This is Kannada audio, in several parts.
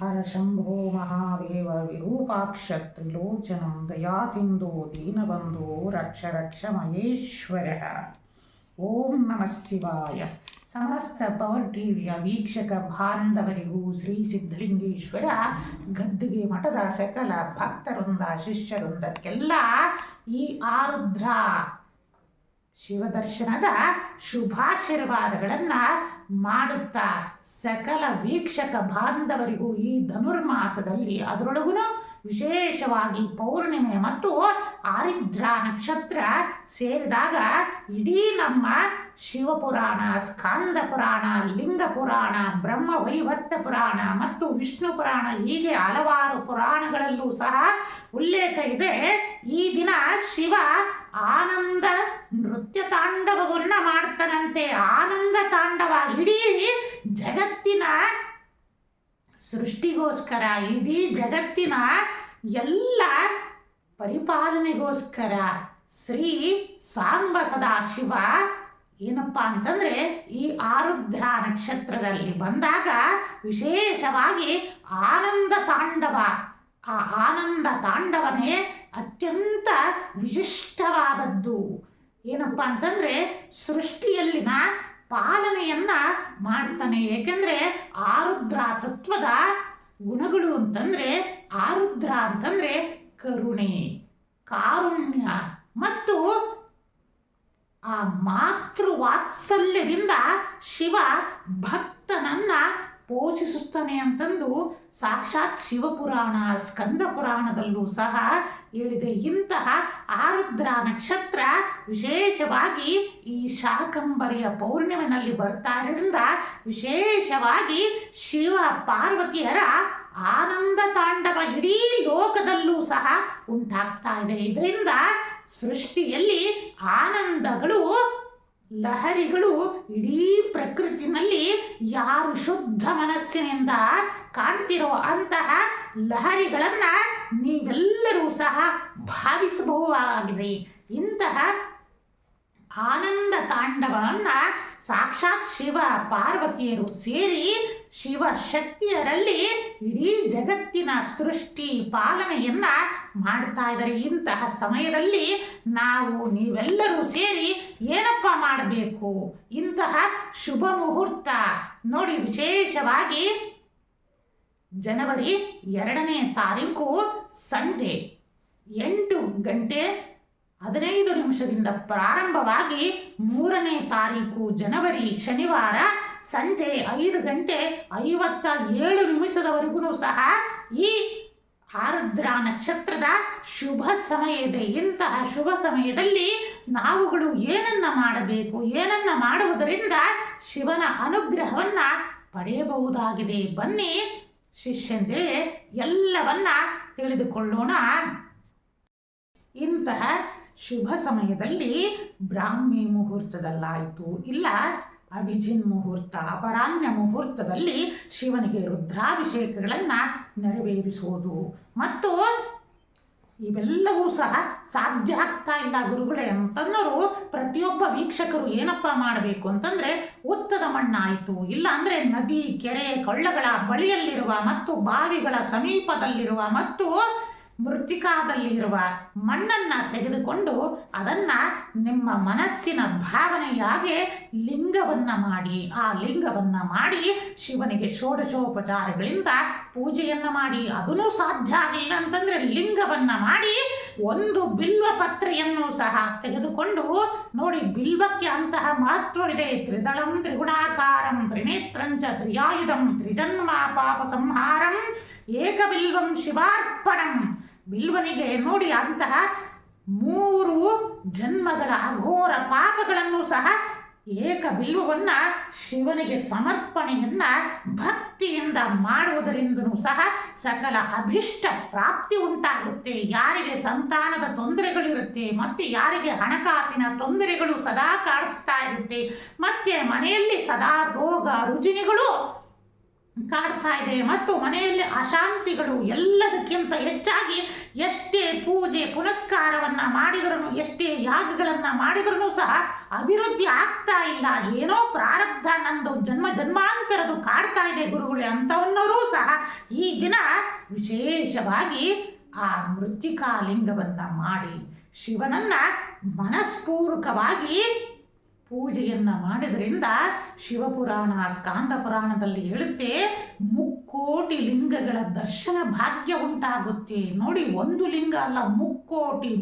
ಹರ ಶಂಭೋ ಮಹಾದೇವ ವಿರೂಪಾಕ್ಷ ತ್ರಿಲೋಚನಂ ದಯಾಸಿಂಧು ದೀನಬಂಧೋ ರಕ್ಷ ರಕ್ಷ ಮಹೇಶ್ವರ. ಓಂ ನಮಃ ಶಿವಾಯ. ಸಮಸ್ತ ಪವರ್ ಟಿವಿಯ ವೀಕ್ಷಕ ಬಾಂಧವರಿಗೂ ಶ್ರೀ ಸಿದ್ಧಲಿಂಗೇಶ್ವರ, ಗದ್ದುಗೆ ಮಠದ ಸಕಲ ಭಕ್ತವೃಂದ ಶಿಷ್ಯವೃಂದಕ್ಕೆಲ್ಲ ಈ ಆರುದ್ರ ಶಿವದರ್ಶನದ ಶುಭಾಶೀರ್ವಾದಗಳನ್ನು ಮಾಡುತ್ತಾ ಸಕಲ ವೀಕ್ಷಕ ಬಾಂಧವರಿಗೂ ಈ ಧನುರ್ಮಾಸದಲ್ಲಿ ಅದರೊಳಗೂ ವಿಶೇಷವಾಗಿ ಪೌರ್ಣಿಮೆ ಮತ್ತು ಆರಿದ್ರ ನಕ್ಷತ್ರ ಸೇರಿದಾಗ ಇಡೀ ನಮ್ಮ ಶಿವಪುರಾಣ ಸ್ಕಾಂದ ಪುರಾಣ ಲಿಂಗ ಪುರಾಣ ಬ್ರಹ್ಮ ವೈವರ್ತ ಪುರಾಣ ಮತ್ತು ವಿಷ್ಣು ಪುರಾಣ ಹೀಗೆ ಹಲವಾರು ಪುರಾಣಗಳಲ್ಲೂ ಸಹ ಉಲ್ಲೇಖ ಇದೆ. ಈ ದಿನ ಶಿವ ಆನಂದ ನೃತ್ಯ ತಾಂಡವವನ್ನ ಮಾಡ್ತಾನಂತೆ. ಆನಂದ ತಾಂಡವ ಇಡೀ ಜಗತ್ತಿನ ಸೃಷ್ಟಿಗೋಸ್ಕರ, ಇಡೀ ಜಗತ್ತಿನ ಎಲ್ಲ ಪರಿಪಾಲನೆಗೋಸ್ಕರ ಶ್ರೀ ಸಾಂಬ ಸದಾಶಿವ ಏನಪ್ಪ ಅಂತಂದ್ರೆ ಈ ಆರುದ್ರ ನಕ್ಷತ್ರದಲ್ಲಿ ಬಂದಾಗ ವಿಶೇಷವಾಗಿ ಆನಂದ ತಾಂಡವ. ಆ ಆನಂದ ತಾಂಡವನೇ ಅತ್ಯಂತ ವಿಶಿಷ್ಟವಾದದ್ದು. ಏನಪ್ಪ ಅಂತಂದ್ರೆ ಸೃಷ್ಟಿಯಲ್ಲಿನ ಪಾಲನೆಯನ್ನ ಮಾಡ್ತಾನೆ. ಏಕೆಂದ್ರೆ ಆರುದ್ರ ತತ್ವದ ಗುಣಗಳು ಅಂತಂದ್ರೆ ಆರುದ್ರ ಅಂತಂದ್ರೆ ಕರುಣೆ, ಕಾರುಣ್ಯ ಮತ್ತು ಆ ಮಾತೃ ವಾತ್ಸಲ್ಯದಿಂದ ಶಿವ ಭಕ್ತನನ್ನ ಪೋಷಿಸುತ್ತಾನೆ ಅಂತಂದು ಸಾಕ್ಷಾತ್ ಶಿವಪುರಾಣ ಸ್ಕಂದ ಪುರಾಣದಲ್ಲೂ ಸಹ ಹೇಳಿದೆ. ಇಂತಹ ಆರುದ್ರ ನಕ್ಷತ್ರ ವಿಶೇಷವಾಗಿ ಈ ಶಾಕಂಬರಿಯ ಪೌರ್ಣಿಮೆನಲ್ಲಿ ಬರ್ತಾ ಇರೋದ್ರಿಂದ ವಿಶೇಷವಾಗಿ ಶಿವ ಪಾರ್ವತಿಯರ ಆನಂದ ತಾಂಡವ ಇಡೀ ಲೋಕದಲ್ಲೂ ಸಹ ಉಂಟಾಗ್ತಾ ಇದೆ. ಇದರಿಂದ ಸೃಷ್ಟಿಯಲ್ಲಿ ಆನಂದಗಳು, ಲಹರಿಗಳು ಇಡೀ ಪ್ರಕೃತಿನಲ್ಲಿ ಯಾರು ಶುದ್ಧ ಮನಸ್ಸಿನಿಂದ ಕಾಣ್ತಿರೋ ಅಂತಹ ಲಹರಿಗಳನ್ನ ನೀವೆಲ್ಲರೂ ಸಹ ಭಾವಿಸಬಹುದಾಗಿದೆ. ಇಂತಹ ಆನಂದ ತಾಂಡವನ್ನ ಸಾಕ್ಷಾತ್ ಶಿವ, ಪಾರ್ವತಿಯರು ಸೇರಿ ಶಿವ ಶಕ್ತಿಯರಲ್ಲಿ ಇಡೀ ಜಗತ್ತಿನ ಸೃಷ್ಟಿ ಪಾಲನೆಯನ್ನ ಮಾಡ್ತಾ ಇದ್ದಾರೆ. ಇಂತಹ ಸಮಯದಲ್ಲಿ ನಾವು ನೀವೆಲ್ಲರೂ ಸೇರಿ ಏನಪ್ಪ ಮಾಡಬೇಕು? ಇಂತಹ ಶುಭ ಮುಹೂರ್ತ ನೋಡಿ ವಿಶೇಷವಾಗಿ ಜನವರಿ ಎರಡನೇ ತಾರೀಕು ಸಂಜೆ ಎಂಟು ಗಂಟೆ ಹದಿನೈದು ನಿಮಿಷದಿಂದ ಪ್ರಾರಂಭವಾಗಿ ಮೂರನೇ ತಾರೀಕು ಜನವರಿ ಶನಿವಾರ ಸಂಜೆ ಐದು ಗಂಟೆ ಐವತ್ತ ಏಳು ನಿಮಿಷದವರೆಗೂ ಸಹ ಈ ಆರುದ್ರ ನಕ್ಷತ್ರದ ಶುಭ ಸಮಯ ಇದೆ ಇಂತಹ ಶುಭ ಸಮಯದಲ್ಲಿ ನಾವುಗಳು ಏನನ್ನ ಮಾಡಬೇಕು, ಏನನ್ನ ಮಾಡುವುದರಿಂದ ಶಿವನ ಅನುಗ್ರಹವನ್ನ ಪಡೆಯಬಹುದಾಗಿದೆ. ಬನ್ನಿ ಶಿಷ್ಯಂದಿರೇ, ಎಲ್ಲವನ್ನ ತಿಳಿದುಕೊಳ್ಳೋಣ. ಇಂತಹ ಶುಭ ಸಮಯದಲ್ಲಿ ಬ್ರಾಹ್ಮಿ ಮುಹೂರ್ತದಲ್ಲಾಯಿತು, ಇಲ್ಲ ಅಭಿಜಿನ್ ಮುಹೂರ್ತ, ಅಪರಾಹ್ನ ಮುಹೂರ್ತದಲ್ಲಿ ಶಿವನಿಗೆ ರುದ್ರಾಭಿಷೇಕಗಳನ್ನು ನೆರವೇರಿಸುವುದು. ಮತ್ತು ಇವೆಲ್ಲವೂ ಸಹ ಸಾಧ್ಯ ಆಗ್ತಾ ಇಲ್ಲ ಗುರುಗಳೇ ಅಂತಂದರು ಪ್ರತಿಯೊಬ್ಬ ವೀಕ್ಷಕರು ಏನಪ್ಪ ಮಾಡಬೇಕು ಅಂತಂದರೆ ಉತ್ತದ ಮಣ್ಣಾಯಿತು, ಇಲ್ಲ ಅಂದ್ರೆ ನದಿ, ಕೆರೆ, ಕೊಳ್ಳಗಳ ಬಳಿಯಲ್ಲಿರುವ ಮತ್ತು ಬಾವಿಗಳ ಸಮೀಪದಲ್ಲಿರುವ ಮತ್ತು ಮೃತಿಕಾದಲ್ಲಿರುವ ಮಣ್ಣನ್ನು ತೆಗೆದುಕೊಂಡು ಅದನ್ನು ನಿಮ್ಮ ಮನಸ್ಸಿನ ಭಾವನೆಯಾಗೆ ಲಿಂಗವನ್ನ ಮಾಡಿ, ಆ ಲಿಂಗವನ್ನ ಮಾಡಿ ಶಿವನಿಗೆ ಷೋಡಶೋಪಚಾರಗಳಿಂದ ಪೂಜೆಯನ್ನ ಮಾಡಿ. ಅದನ್ನು ಸಾಧ್ಯ ಆಗಲಿಲ್ಲ ಅಂತಂದ್ರೆ ಲಿಂಗವನ್ನ ಮಾಡಿ ಒಂದು ಬಿಲ್ವ ಪತ್ರೆಯನ್ನು ಸಹ ತೆಗೆದುಕೊಂಡು ನೋಡಿ ಬಿಲ್ವಕ್ಕೆ ಅಂತಹ ಮಹತ್ವವಿದೆ. ತ್ರಿದಳಂ ತ್ರಿಗುಣಾಕಾರಂ ತ್ರಿನೇತ್ರಂಚ ತ್ರಿಯಾಯುಧಂ ತ್ರಿಜನ್ಮ ಪಾಪ ಸಂಹಾರಂ ಏಕಬಿಲ್ವಂ ಶಿವಾರ್ಪಣಂ. ಬಿಲ್ವನಿಗೆ ನೋಡಿ ಅಂತಹ ಮೂರು ಜನ್ಮಗಳ ಅಘೋರ ಪಾಪಗಳನ್ನು ಸಹ ಏಕ ಬಿಲ್ವವನ್ನ ಶಿವನಿಗೆ ಸಮರ್ಪಣೆಯನ್ನ ಭಕ್ತಿಯಿಂದ ಮಾಡುವುದರಿಂದನೂ ಸಹ ಸಕಲ ಅಭಿಷ್ಟ ಪ್ರಾಪ್ತಿ ಉಂಟಾಗುತ್ತೆ. ಯಾರಿಗೆ ಸಂತಾನದ ತೊಂದರೆಗಳಿರುತ್ತೆ, ಮತ್ತೆ ಯಾರಿಗೆ ಹಣಕಾಸಿನ ತೊಂದರೆಗಳು ಸದಾ ಕಾಡಿಸ್ತಾ ಇರುತ್ತೆ, ಮತ್ತೆ ಮನೆಯಲ್ಲಿ ಸದಾ ರೋಗ ರುಜಿನಿಗಳು ಕಾಡ್ತಾ ಇದೆ. ಮತ್ತು ಮನೆಯಲ್ಲಿ ಅಶಾಂತಿಗಳು ಎಲ್ಲದಕ್ಕಿಂತ ಹೆಚ್ಚಾಗಿ ಎಷ್ಟೇ ಪೂಜೆ, ಪುನಸ್ಕಾರವನ್ನ ಮಾಡಿದರೂ ಎಷ್ಟೇ ಯಾಗಗಳನ್ನು ಮಾಡಿದರೂ ಸಹ ಅಭಿವೃದ್ಧಿ ಆಗ್ತಾ ಇಲ್ಲ. ಏನೋ ಪ್ರಾರಬ್ಧ ನಂದು ಜನ್ಮ ಜನ್ಮಾಂತರದು ಕಾಡ್ತಾ ಇದೆ ಗುರುಗಳೇ ಅಂತವನ್ನರೂ ಸಹ ಈ ದಿನ ವಿಶೇಷವಾಗಿ ಆ ಮೃತ್ತಿಕಾ ಲಿಂಗವನ್ನ ಮಾಡಿ ಶಿವನನ್ನ ಮನಸ್ಪೂರ್ವಕವಾಗಿ ಪೂಜೆಯನ್ನ ಮಾಡಿದ್ರಿಂದ ಶಿವಪುರಾಣ, ಸ್ಕಾಂದ ಪುರಾಣದಲ್ಲಿ ಹೇಳುತ್ತೆ, ಮುಕ್ಕೋಟಿ ಲಿಂಗಗಳ ದರ್ಶನ ಭಾಗ್ಯ ಉಂಟಾಗುತ್ತೆ. ನೋಡಿ, ಒಂದು ಲಿಂಗ ಅಲ್ಲ, ಮುಕ್ಕೋಟಿ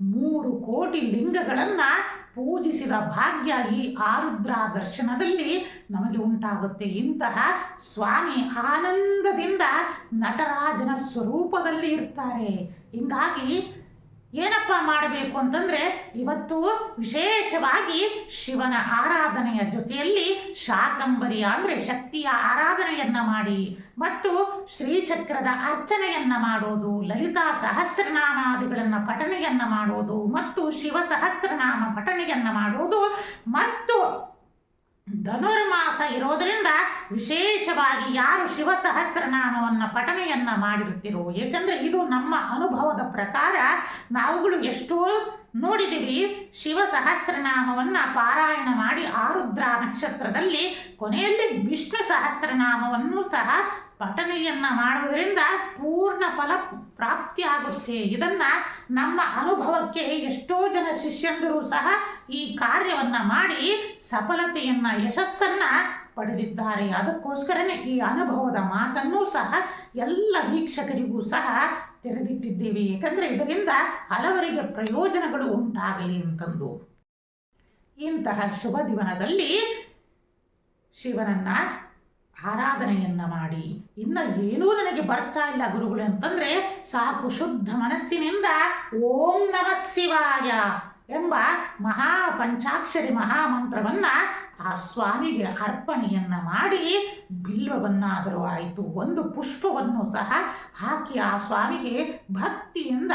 ಮೂರು ಕೋಟಿ ಲಿಂಗಗಳನ್ನು ಪೂಜಿಸಿದ ಭಾಗ್ಯ ಈ ಆರುದ್ರ ದರ್ಶನದಲ್ಲಿ ನಮಗೆ ಉಂಟಾಗುತ್ತೆ. ಇಂತಹ ಸ್ವಾಮಿ ಆನಂದದಿಂದ ನಟರಾಜನ ಸ್ವರೂಪದಲ್ಲಿ ಇರ್ತಾರೆ. ಹಿಂಗಾಗಿ ಏನಪ್ಪ ಮಾಡಬೇಕು ಅಂತಂದ್ರೆ ಇವತ್ತು ವಿಶೇಷವಾಗಿ ಶಿವನ ಆರಾಧನೆಯ ಜೊತೆಯಲ್ಲಿ ಶಾಕಂಬರಿಯ ಅಂದ್ರೆ ಶಕ್ತಿಯ ಆರಾಧನೆಯನ್ನ ಮಾಡಿ ಮತ್ತು ಶ್ರೀಚಕ್ರದ ಅರ್ಚನೆಯನ್ನ ಮಾಡೋದು, ಲಲಿತಾ ಸಹಸ್ರನಾಮಾದಿಗಳನ್ನ ಪಠಣೆಯನ್ನ ಮಾಡೋದು ಮತ್ತು ಶಿವ ಸಹಸ್ರನಾಮ ಪಠಣೆಯನ್ನ ಮಾಡೋದು ಮತ್ತು ಧನುರ್ಮಾಸ ಇರೋದರಿಂದ ವಿಶೇಷವಾಗಿ ಯಾರು ಶಿವ ಸಹಸ್ರನಾಮವನ್ನು ಪಠನೆಯನ್ನು ಮಾಡಿರುತ್ತಿರೋ, ಏಕೆಂದರೆ ಇದು ನಮ್ಮ ಅನುಭವದ ಪ್ರಕಾರ ನಾವುಗಳು ಎಷ್ಟೋ ನೋಡಿದ್ದೀವಿ ಶಿವ ಸಹಸ್ರನಾಮವನ್ನು ಪಾರಾಯಣ ಮಾಡಿ ಆರುದ್ರ ನಕ್ಷತ್ರದಲ್ಲಿ ಕೊನೆಯಲ್ಲಿ ವಿಷ್ಣು ಸಹಸ್ರನಾಮವನ್ನು ಸಹ ಪಠಣೆಯನ್ನ ಮಾಡುವುದರಿಂದ ಪೂರ್ಣ ಫಲ ಪ್ರಾಪ್ತಿಯಾಗುತ್ತೆ ಇದನ್ನು ನಮ್ಮ ಅನುಭವಕ್ಕೆ ಎಷ್ಟೋ ಜನ ಶಿಷ್ಯಂದರು ಸಹ ಈ ಕಾರ್ಯವನ್ನು ಮಾಡಿ ಸಫಲತೆಯನ್ನು, ಯಶಸ್ಸನ್ನು ಪಡೆದಿದ್ದಾರೆ. ಅದಕ್ಕೋಸ್ಕರನೇ ಈ ಅನುಭವದ ಮಾತನ್ನೂ ಸಹ ಎಲ್ಲ ವೀಕ್ಷಕರಿಗೂ ಸಹ ತೆರೆದಿಟ್ಟಿದ್ದೇವೆ. ಏಕೆಂದರೆ ಇದರಿಂದ ಹಲವರಿಗೆ ಪ್ರಯೋಜನಗಳು ಉಂಟಾಗಲಿ ಅಂತಂದು. ಇಂತಹ ಶುಭ ದಿವನದಲ್ಲಿ ಶಿವನನ್ನ ಆರಾಧನೆಯನ್ನ ಮಾಡಿ, ಇನ್ನ ಏನೂ ನನಗೆ ಬರ್ತಾ ಇಲ್ಲ ಗುರುಗಳು ಅಂತಂದ್ರೆ ಸಾಕು ಶುದ್ಧ ಮನಸ್ಸಿನಿಂದ ಓಂ ನಮಃ ಶಿವಾಯ ಎಂಬ ಮಹಾ ಪಂಚಾಕ್ಷರಿ ಮಹಾಮಂತ್ರವನ್ನ ಆ ಸ್ವಾಮಿಗೆ ಅರ್ಪಣೆಯನ್ನ ಮಾಡಿ ಬಿಲ್ವವನ್ನಾದರೂ ಆಯಿತು, ಒಂದು ಪುಷ್ಪವನ್ನು ಸಹ ಹಾಕಿ ಆ ಸ್ವಾಮಿಗೆ ಭಕ್ತಿಯಿಂದ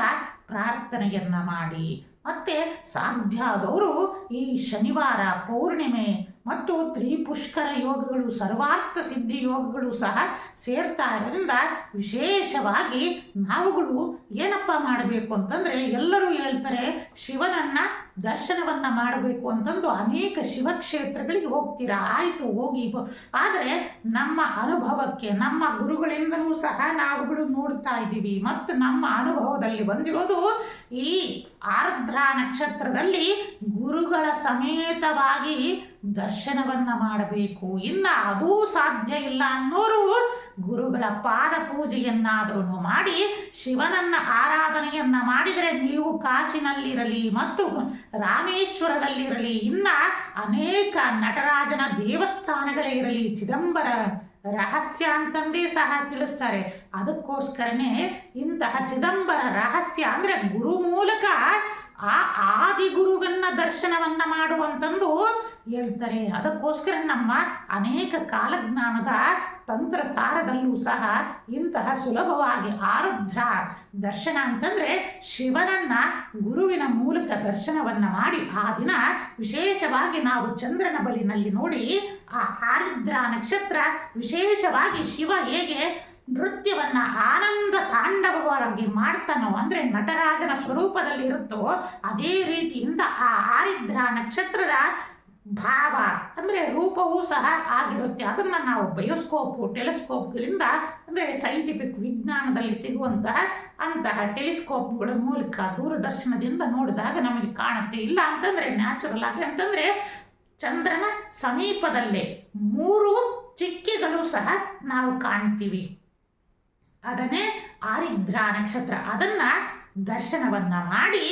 ಪ್ರಾರ್ಥನೆಯನ್ನ ಮಾಡಿ. ಮತ್ತೆ ಸಾಧ್ಯ ಆದವರು ಈ ಶನಿವಾರ ಪೌರ್ಣಿಮೆ ಮತ್ತು ತ್ರಿಪುಷ್ಕರ ಯೋಗಗಳು, ಸರ್ವಾರ್ಥ ಸಿದ್ಧಿ ಯೋಗಗಳು ಸಹ ಸೇರ್ತಾ ಇರೋದ್ರಿಂದ ವಿಶೇಷವಾಗಿ ನಾವುಗಳು ಏನಪ್ಪ ಮಾಡಬೇಕು ಅಂತಂದರೆ ಎಲ್ಲರೂ ಹೇಳ್ತಾರೆ, ಶಿವನನ್ನ ದರ್ಶನವನ್ನು ಮಾಡಬೇಕು ಅಂತಂದು ಅನೇಕ ಶಿವಕ್ಷೇತ್ರಗಳಿಗೆ ಹೋಗ್ತೀರಾ? ಆಯಿತು, ಹೋಗಿ ಆದರೆ ನಮ್ಮ ಅನುಭವಕ್ಕೆ, ನಮ್ಮ ಗುರುಗಳಿಂದಲೂ ಸಹ ನಾವುಗಳು ನೋಡ್ತಾ ಇದ್ದೀವಿ. ಮತ್ತು ನಮ್ಮ ಅನುಭವದಲ್ಲಿ ಬಂದಿರೋದು ಈ ಆರ್ದ್ರ ನಕ್ಷತ್ರದಲ್ಲಿ ಗುರುಗಳ ಸಮೇತವಾಗಿ ದರ್ಶನವನ್ನ ಮಾಡಬೇಕು. ಇನ್ನ ಅದೂ ಸಾಧ್ಯ ಇಲ್ಲ ಅನ್ನೋರು ಗುರುಗಳ ಪಾದ ಪೂಜೆಯನ್ನಾದರೂ ಮಾಡಿ ಶಿವನನ್ನ ಆರಾಧನೆಯನ್ನ ಮಾಡಿದರೆ ನೀವು ಕಾಶಿನಲ್ಲಿರಲಿ ಮತ್ತು ರಾಮೇಶ್ವರದಲ್ಲಿರಲಿ, ಇನ್ನ ಅನೇಕ ನಟರಾಜನ ದೇವಸ್ಥಾನಗಳೇ ಇರಲಿ, ಚಿದಂಬರ ರಹಸ್ಯ ಅಂತಂದೇ ಸಹ ತಿಳಿಸ್ತಾರೆ. ಅದಕ್ಕೋಸ್ಕರನೇ ಇಂತಹ ಚಿದಂಬರ ರಹಸ್ಯ ಅಂದ್ರೆ ಗುರು ಮೂಲಕ ಆ ಆದಿಗುರುವನ್ನ ದರ್ಶನವನ್ನ ಮಾಡುವಂತಂದು ಹೇಳ್ತಾರೆ. ಅದಕ್ಕೋಸ್ಕರ ನಮ್ಮ ಅನೇಕ ಕಾಲಜ್ಞಾನದ ತಂತ್ರಸಾರದಲ್ಲೂ ಸಹ ಇಂತಹ ಸುಲಭವಾಗಿ ಆರುದ್ರ ದರ್ಶನ ಅಂತಂದ್ರೆ ಶಿವನನ್ನ ಗುರುವಿನ ಮೂಲಕ ದರ್ಶನವನ್ನ ಮಾಡಿ ಆ ದಿನ ವಿಶೇಷವಾಗಿ ನಾವು ಚಂದ್ರನ ಬಳಿನಲ್ಲಿ ನೋಡಿ ಆ ಆರುದ್ರ ನಕ್ಷತ್ರ ವಿಶೇಷವಾಗಿ ಶಿವ ಹೇಗೆ ನೃತ್ಯವನ್ನ ಆನಂದ ತಾಂಡವವಾಗಿ ಮಾಡ್ತಾನೋ ಅಂದ್ರೆ ನಟರಾಜನ ಸ್ವರೂಪದಲ್ಲಿ ಇರುತ್ತೋ ಅದೇ ರೀತಿಯಿಂದ ಆ ಆರಿದ್ರ ನಕ್ಷತ್ರದ ಭಾವ ಅಂದ್ರೆ ರೂಪವೂ ಸಹ ಆಗಿರುತ್ತೆ. ಅದನ್ನ ನಾವು ಬಯೋಸ್ಕೋಪು, ಟೆಲಿಸ್ಕೋಪ್ಗಳಿಂದ ಅಂದ್ರೆ ಸೈಂಟಿಫಿಕ್ ವಿಜ್ಞಾನದಲ್ಲಿ ಸಿಗುವಂತಹ ಅಂತಹ ಟೆಲಿಸ್ಕೋಪ್ಗಳ ಮೂಲಕ ದೂರದರ್ಶನದಿಂದ ನೋಡಿದಾಗ ನಮಗೆ ಕಾಣುತ್ತೆ. ಇಲ್ಲ ಅಂತಂದ್ರೆ ನ್ಯಾಚುರಲ್ ಆಗಿ ಅಂತಂದ್ರೆ ಚಂದ್ರನ ಸಮೀಪದಲ್ಲೇ ಮೂರು ಚಿಕ್ಕೆಗಳು ಸಹ ನಾವು ಕಾಣ್ತೀವಿ. ಅದನ್ನೇ ಆರಿದ್ರ ನಕ್ಷತ್ರ. ಅದನ್ನ ದರ್ಶನವನ್ನ ಮಾಡಿ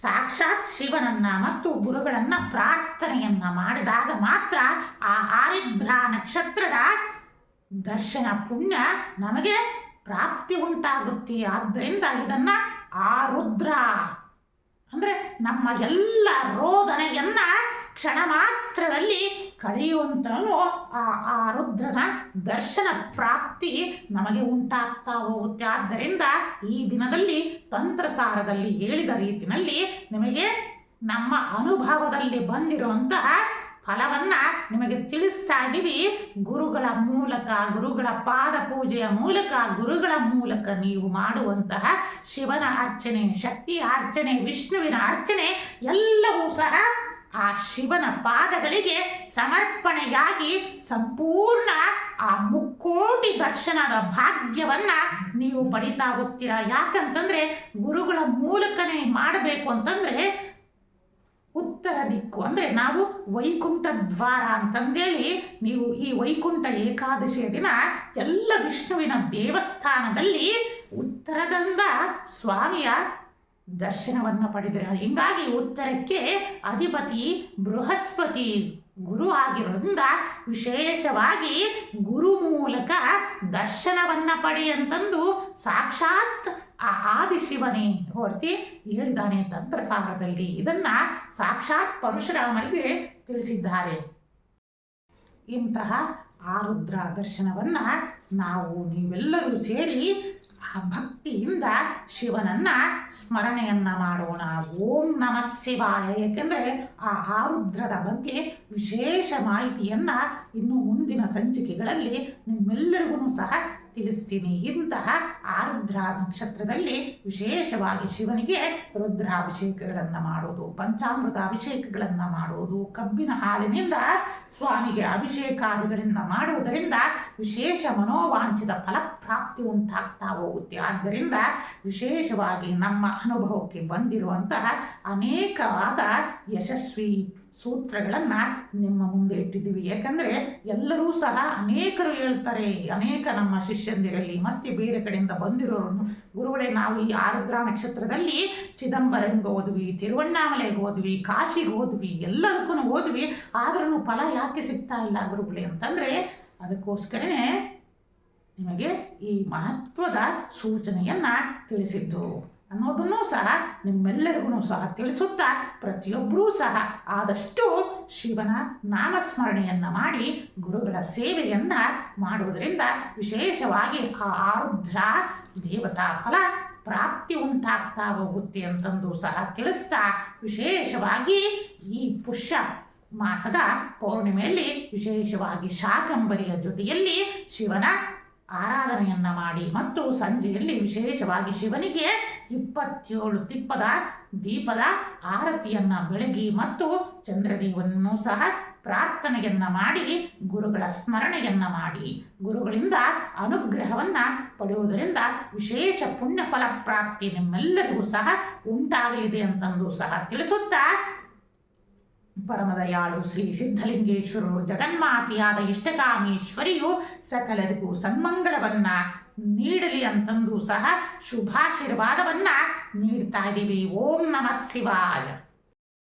ಸಾಕ್ಷಾತ್ ಶಿವನನ್ನ ಮತ್ತು ಗುರುಗಳನ್ನ ಪ್ರಾರ್ಥನೆಯನ್ನ ಮಾಡಿದಾಗ ಮಾತ್ರ ಆ ಆರಿದ್ರ ನಕ್ಷತ್ರದ ದರ್ಶನ ಪುಣ್ಯ ನಮಗೆ ಪ್ರಾಪ್ತಿ ಉಂಟಾಗುತ್ತೆ. ಆದ್ದರಿಂದ ಇದನ್ನ ಆರುದ್ರ ಅಂದ್ರೆ ನಮ್ಮ ಎಲ್ಲ ರೋದನೆಯನ್ನ ಕ್ಷಣ ಮಾತ್ರದಲ್ಲಿ ಕಳೆಯುವಂತನು ಆ ಆ ರುದ್ರನ ದರ್ಶನ ಪ್ರಾಪ್ತಿ ನಮಗೆ ಉಂಟಾಗ್ತಾ ಹೋಗುತ್ತೆ. ಆದ್ದರಿಂದ ಈ ದಿನದಲ್ಲಿ ತಂತ್ರಸಾರದಲ್ಲಿ ಹೇಳಿದ ರೀತಿಯಲ್ಲಿ ನಿಮಗೆ ನಮ್ಮ ಅನುಭವದಲ್ಲಿ ಬಂದಿರುವಂತಹ ಫಲವನ್ನ ನಿಮಗೆ ತಿಳಿಸ್ತಾ ಇದ್ದೀವಿ. ಗುರುಗಳ ಮೂಲಕ, ಗುರುಗಳ ಪಾದ ಪೂಜೆಯ ಮೂಲಕ, ಗುರುಗಳ ಮೂಲಕ ನೀವು ಮಾಡುವಂತಹ ಶಿವನ ಅರ್ಚನೆ ಶಕ್ತಿಯ ಅರ್ಚನೆ, ವಿಷ್ಣುವಿನ ಅರ್ಚನೆ ಎಲ್ಲವೂ ಸಹ ಆ ಶಿವನ ಪಾದಗಳಿಗೆ ಸಮರ್ಪಣೆಯಾಗಿ ಸಂಪೂರ್ಣ ಆ ಮುಕ್ಕೋಟಿ ದರ್ಶನದ ಭಾಗ್ಯವನ್ನ ನೀವು ಪಡಿತಾ ಹೋಗ್ತೀರಾ? ಯಾಕಂತಂದ್ರೆ ಗುರುಗಳ ಮೂಲಕನೇ ಮಾಡಬೇಕು ಅಂತಂದ್ರೆ ಉತ್ತರ ದಿಕ್ಕು. ಅಂದ್ರೆ ನಾವು ವೈಕುಂಠ ದ್ವಾರ ಅಂತಂದೇಳಿ ನೀವು ಈ ವೈಕುಂಠ ಏಕಾದಶಿಯ ದಿನ ಎಲ್ಲ ವಿಷ್ಣುವಿನ ದೇವಸ್ಥಾನದಲ್ಲಿ ಉತ್ತರದಿಂದ ಸ್ವಾಮಿಯ ದರ್ಶನವನ್ನು ಪಡೆದರೆ ಹಿಂಗಾಗಿ ಉತ್ತರಕ್ಕೆ ಅಧಿಪತಿ ಬೃಹಸ್ಪತಿ ಗುರು ಆಗಿರೋದ್ರಿಂದ ವಿಶೇಷವಾಗಿ ಗುರು ಮೂಲಕ ದರ್ಶನವನ್ನು ಪಡೆಯಂತಂದು ಸಾಕ್ಷಾತ್ ಆ ಆದಿಶಿವನೇ. ಹೊರತಿ ಹೇಳಿದ್ದಾನೆ ತಂತ್ರಸಾರದಲ್ಲಿ ಇದನ್ನ ಸಾಕ್ಷಾತ್ ಪರಶುರಾಮನಿಗೆ ತಿಳಿಸಿದ್ದಾರೆ. ಇಂತಹ ಆರುದ್ರ ದರ್ಶನವನ್ನ ನಾವು ನೀವೆಲ್ಲರೂ ಸೇರಿ ಆ ಭಕ್ತಿಯಿಂದ ಶಿವನನ್ನ ಸ್ಮರಣೆಯನ್ನ ಮಾಡೋಣ. ಓಂ ನಮಃ ಶಿವಾಯ. ಏಕೆಂದರೆ ಆ ಆರುದ್ರದ ಬಗ್ಗೆ ವಿಶೇಷ ಮಾಹಿತಿಯನ್ನ ಇನ್ನು ಮುಂದಿನ ಸಂಚಿಕೆಗಳಲ್ಲಿ ನಿಮ್ಮೆಲ್ಲರಿಗೂ ಸಹ ತಿಳಿಸ್ತೀನಿ. ಇಂತಹ ಆರುದ್ರ ನಕ್ಷತ್ರದಲ್ಲಿ ವಿಶೇಷವಾಗಿ ಶಿವನಿಗೆ ರುದ್ರಾಭಿಷೇಕಗಳನ್ನು ಮಾಡೋದು ಪಂಚಾಮೃತ ಅಭಿಷೇಕಗಳನ್ನು ಮಾಡೋದು, ಕಬ್ಬಿನ ಹಾಲಿನಿಂದ ಸ್ವಾಮಿಗೆ ಅಭಿಷೇಕಾದಿಗಳಿಂದ ಮಾಡುವುದರಿಂದ ವಿಶೇಷ ಮನೋವಾಂಛಿತ ಫಲಪ್ರಾಪ್ತಿ ಉಂಟಾಗ್ತಾ ಹೋಗುತ್ತೆ. ಆದ್ದರಿಂದ ವಿಶೇಷವಾಗಿ ನಮ್ಮ ಅನುಭವಕ್ಕೆ ಬಂದಿರುವಂತಹ ಅನೇಕವಾದ ಯಶಸ್ವಿ ಸೂತ್ರಗಳನ್ನು ನಿಮ್ಮ ಮುಂದೆ ಇಟ್ಟಿದ್ದೀವಿ. ಯಾಕಂದರೆ ಎಲ್ಲರೂ ಸಹ ಅನೇಕರು ಹೇಳ್ತಾರೆ, ಅನೇಕ ನಮ್ಮ ಶಿಷ್ಯಂದಿರಲ್ಲಿ ಮತ್ತೆ ಬೇರೆ ಕಡೆಯಿಂದ ಬಂದಿರೋರು ಗುರುಗಳೇ ನಾವು ಈ ಆರುದ್ರ ನಕ್ಷತ್ರದಲ್ಲಿ ಚಿದಂಬರಂಗೆ ಓದ್ವಿ ತಿರುವಣ್ಣಾಮಲೆಗೆ ಹೋದ್ವಿ, ಕಾಶಿಗೆ ಓದ್ವಿ ಎಲ್ಲದಕ್ಕೂ ಓದ್ವಿ ಆದ್ರೂ ಫಲ ಯಾಕೆ ಸಿಗ್ತಾ ಇಲ್ಲ ಗುರುಗಳೇ ಅಂತಂದರೆ ಅದಕ್ಕೋಸ್ಕರನೇ ನಿಮಗೆ ಈ ಮಹತ್ವದ ಸೂಚನೆಯನ್ನು ತಿಳಿಸಿದ್ದು. ಅನ್ನೋದನ್ನು ಸಹ ನಿಮ್ಮೆಲ್ಲರಿಗೂ ಸಹ ತಿಳಿಸುತ್ತಾ ಪ್ರತಿಯೊಬ್ಬರೂ ಸಹ ಆದಷ್ಟು ಶಿವನ ನಾಮಸ್ಮರಣೆಯನ್ನು ಮಾಡಿ ಗುರುಗಳ ಸೇವೆಯನ್ನು ಮಾಡುವುದರಿಂದ ವಿಶೇಷವಾಗಿ ಆ ಆರುದ್ರ ದೇವತಾ ಫಲ ಪ್ರಾಪ್ತಿ ಉಂಟಾಗ್ತಾ ಹೋಗುತ್ತೆ ಅಂತಂದು ಸಹ ತಿಳಿಸ್ತಾ ವಿಶೇಷವಾಗಿ ಈ ಪುಷ್ಯ ಮಾಸದ ಪೌರ್ಣಿಮೆಯಲ್ಲಿ ವಿಶೇಷವಾಗಿ ಶಾಕಂಬರಿಯ ಜೊತೆಯಲ್ಲಿ ಶಿವನ ಆರಾಧನೆಯನ್ನ ಮಾಡಿ ಮತ್ತು ಸಂಜೆಯಲ್ಲಿ ವಿಶೇಷವಾಗಿ ಶಿವನಿಗೆ ಇಪ್ಪತ್ತೇಳು ತಿಪ್ಪದ ದೀಪದ ಆರತಿಯನ್ನ ಬೆಳಗಿ ಮತ್ತು ಚಂದ್ರದೇವನನ್ನು ಸಹ ಪ್ರಾರ್ಥನೆಯನ್ನ ಮಾಡಿ ಗುರುಗಳ ಸ್ಮರಣೆಯನ್ನ ಮಾಡಿ. ಗುರುಗಳಿಂದ ಅನುಗ್ರಹವನ್ನ ಪಡೆಯುವುದರಿಂದ ವಿಶೇಷ ಪುಣ್ಯ ಫಲ ಪ್ರಾಪ್ತಿ ನಿಮ್ಮೆಲ್ಲರಿಗೂ ಸಹ ಉಂಟಾಗಲಿದೆ ಅಂತಂದು ಸಹ ತಿಳಿಸುತ್ತಾ ಪರಮದಯಾಳು ಶ್ರೀ ಸಿದ್ಧಲಿಂಗೇಶ್ವರರು ಜಗನ್ಮಾತೆಯಾದ ಇಷ್ಟಕಾಮೇಶ್ವರಿಯು ಸಕಲರಿಗೂ ಸನ್ಮಂಗಳವನ್ನ ನೀಡಲಿ ಅಂತಂದು ಸಹ ಶುಭಾಶೀರ್ವಾದವನ್ನ ನೀಡ್ತಾ ಇದ್ದೀವಿ. ಓಂ ನಮಃ ಶಿವಾಯ.